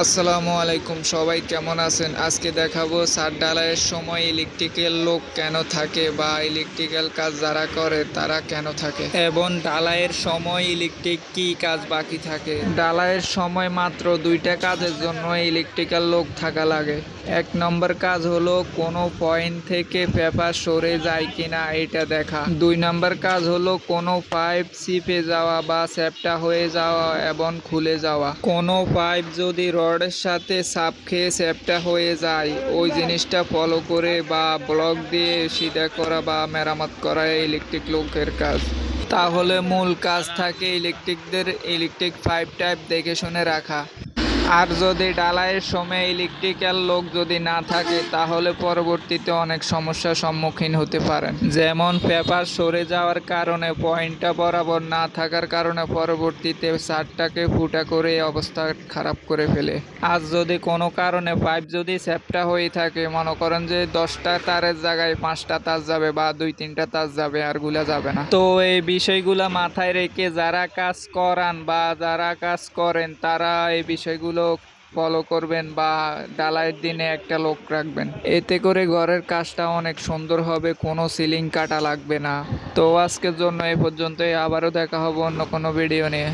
আসসালামু আলাইকুম, সবাই কেমন আছেন? আজকে দেখাবো সার ডালাইয়ের সময় ইলেকট্রিক্যাল লোক কেন থাকে বা ইলেকট্রিক্যাল কাজ যারা করে, তারা কেন থাকে? এবং ডালাইয়ের সময় ইলেকট্রিক কি কাজ বাকি থাকে? ডালাইয়ের সময় মাত্র দুইটা কাজের জন্য ইলেকট্রিক্যাল লোক থাকা লাগে। এক নম্বর কাজ হলো কোনো পয়েন্ট থেকে পেপার সরে যায় কিনা, এটা দেখা। দুই নম্বর কাজ হলো কোনো পাইপ চিপে যাওয়া বা স্যাপটা হয়ে যাওয়া এবং খুলে যাওয়া। কোনো পাইপ যদি রডের সাথে সাপ খেয়ে স্যাপটা হয়ে যায়। ওই জিনিসটা ফলো করে বা ব্লক দিয়ে সিধা করা বা মেরামত করা ইলেকট্রিক লোকের কাজ। তাহলে মূল কাজ থাকে ইলেকট্রিকদের ইলেকট্রিক পাইপ টাইপ দেখে শুনে রাখা। আর যদি ডালাইয়ের সময় ইলেকট্রিক্যাল লোক যদি না থাকে, তাহলে পরবর্তীতে অনেক সমস্যার সম্মুখীন হতে পারেন। যেমন পেপার সরে যাওয়ার কারণে পয়েন্টটা বরাবর না থাকার কারণে পরবর্তীতে সারটাকে ফুটা করে অবস্থা খারাপ করে ফেলে। আর যদি কোনো কারণে পাইপ যদি স্যাপটা হয়ে থাকে, মনে করেন যে দশটা তারের জায়গায় পাঁচটা তার যাবে বা দুই তিনটা তার যাবে, আরগুলা যাবে না। তো এই বিষয়গুলো মাথায় রেখে যারা কাজ করান বা যারা কাজ করেন, তারা এই বিষয়গুলো ফলো করবেন বা ডালাইয়ের দিনে একটা লোক রাখবেন। এতে করে ঘরের কাজটা অনেক সুন্দর হবে, কোনো সিলিং কাটা লাগবে না। তো আজকের জন্য এ পর্যন্তই, আবারও দেখা হবে অন্য কোনো ভিডিও নিয়ে।